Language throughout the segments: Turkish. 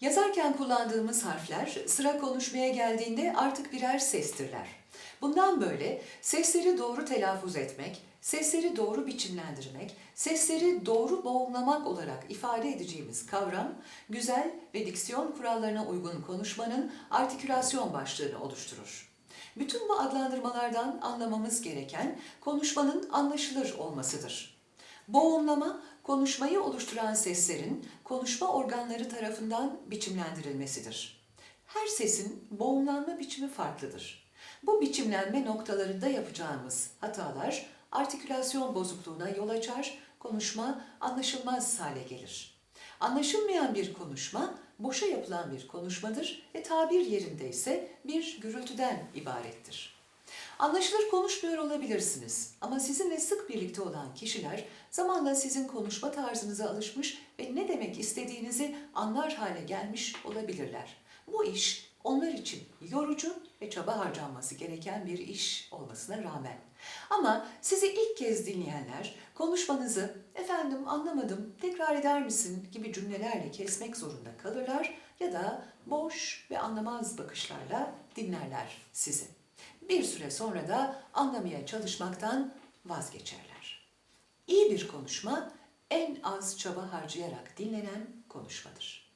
Yazarken kullandığımız harfler sıra konuşmaya geldiğinde artık birer sestirler. Bundan böyle sesleri doğru telaffuz etmek, sesleri doğru biçimlendirmek, sesleri doğru boğumlamak olarak ifade edeceğimiz kavram, güzel ve diksiyon kurallarına uygun konuşmanın artikülasyon başlığını oluşturur. Bütün bu adlandırmalardan anlamamız gereken konuşmanın anlaşılır olmasıdır. Boğumlama, konuşmayı oluşturan seslerin konuşma organları tarafından biçimlendirilmesidir. Her sesin boğumlanma biçimi farklıdır. Bu biçimlenme noktalarında yapacağımız hatalar artikülasyon bozukluğuna yol açar, konuşma anlaşılmaz hale gelir. Anlaşılmayan bir konuşma, boşa yapılan bir konuşmadır ve tabir yerinde ise bir gürültüden ibarettir. Anlaşılır konuşmuyor olabilirsiniz ama sizinle sık birlikte olan kişiler zamanla sizin konuşma tarzınıza alışmış ve ne demek istediğinizi anlar hale gelmiş olabilirler. Bu iş onlar için yorucu ve çaba harcanması gereken bir iş olmasına rağmen. Ama sizi ilk kez dinleyenler konuşmanızı efendim anlamadım tekrar eder misin gibi cümlelerle kesmek zorunda kalırlar ya da boş ve anlamaz bakışlarla dinlerler sizi. Bir süre sonra da anlamaya çalışmaktan vazgeçerler. İyi bir konuşma en az çaba harcayarak dinlenen konuşmadır.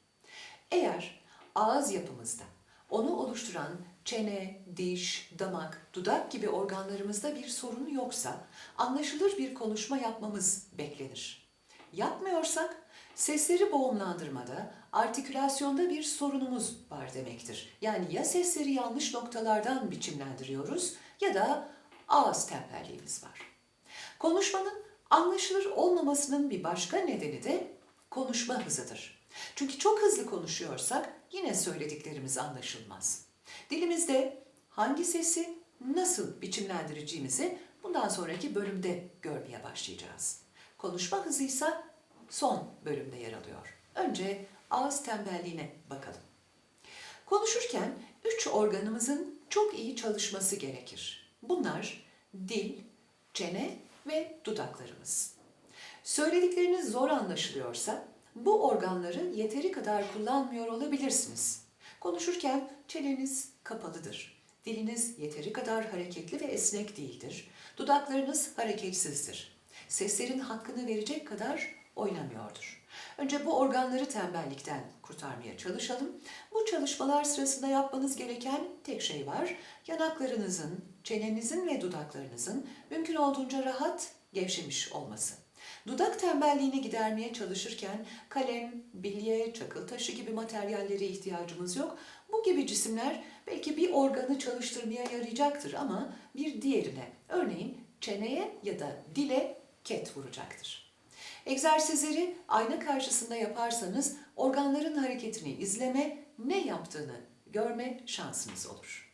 Eğer ağız yapımızda onu oluşturan çene, diş, damak, dudak gibi organlarımızda bir sorun yoksa anlaşılır bir konuşma yapmamız beklenir. Yapmıyorsak sesleri boğumlandırmada, artikülasyonda bir sorunumuz var demektir. Yani ya sesleri yanlış noktalardan biçimlendiriyoruz ya da ağız tembelliğimiz var. Konuşmanın anlaşılır olmamasının bir başka nedeni de konuşma hızıdır. Çünkü çok hızlı konuşuyorsak yine söylediklerimiz anlaşılmaz. Dilimizde hangi sesi nasıl biçimlendireceğimizi bundan sonraki bölümde görmeye başlayacağız. Konuşma hızıysa son bölümde yer alıyor. Önce ağız tembelliğine bakalım. Konuşurken üç organımızın çok iyi çalışması gerekir. Bunlar dil, çene ve dudaklarımız. Söyledikleriniz zor anlaşılıyorsa bu organları yeteri kadar kullanmıyor olabilirsiniz. Konuşurken çeneniz kapalıdır. Diliniz yeteri kadar hareketli ve esnek değildir. Dudaklarınız hareketsizdir. Seslerin hakkını verecek kadar oynamıyordur. Önce bu organları tembellikten kurtarmaya çalışalım. Bu çalışmalar sırasında yapmanız gereken tek şey var. Yanaklarınızın, çenenizin ve dudaklarınızın mümkün olduğunca rahat gevşemiş olması. Dudak tembelliğini gidermeye çalışırken kalem, bilye, çakıl taşı gibi materyallere ihtiyacımız yok. Bu gibi cisimler belki bir organı çalıştırmaya yarayacaktır ama bir diğerine, örneğin çeneye ya da dile ket vuracaktır. Egzersizleri ayna karşısında yaparsanız organların hareketini izleme, ne yaptığını görme şansınız olur.